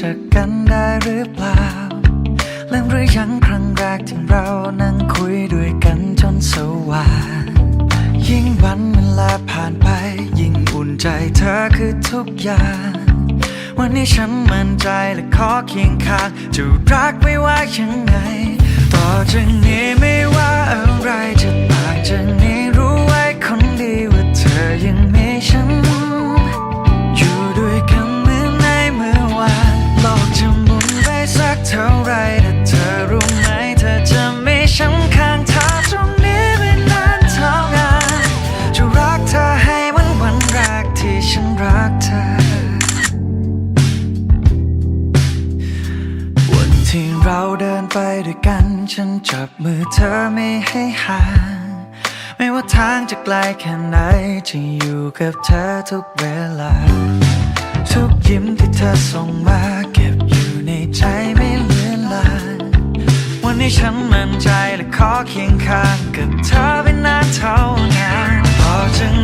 จะกันได้หรือเปล่าลืมหรือยังครั้งแรกที่เรานั่งคุยด้วยกันจนสว่างยิ่งวันเวลาผ่านไป ยิ่งอุ่นใจเธอคือทุกอย่าง วันนี้ฉันมั่นใจและขอเคียงข้างจะรักไม่ว่ายังไง ต่อจากนี้ไม่ว่า ฉันรักเธอ วันที่เราเดินไปด้วยกัน ฉันจับมือเธอไม่ให้ห่าง ไม่ว่าทางจะไกลแค่ไหน จะอยู่กับเธอทุกเวลา ทุกยิ้มที่เธอส่งมาเก็บอยู่ในใจไม่เลือนลางวันนี้ฉันมั่นใจและขอเคียงข้างกับเธอเป็นานเท่านานต่อจากนี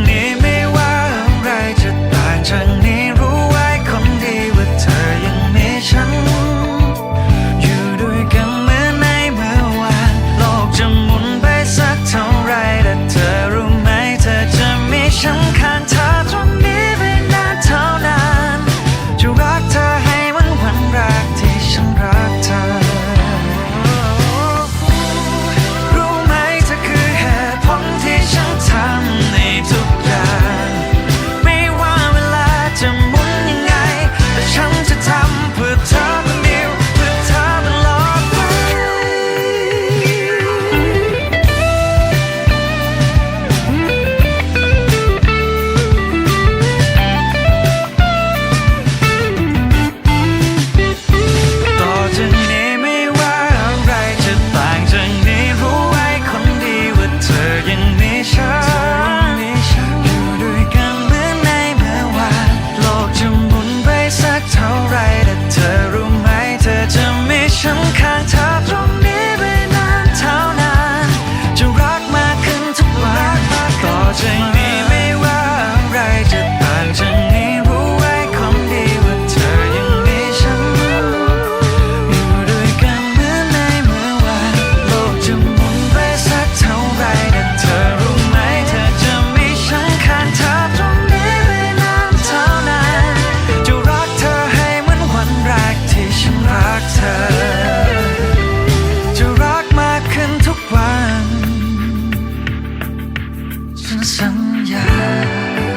้ไม่ว่าอะไรจะต่าง 生涯。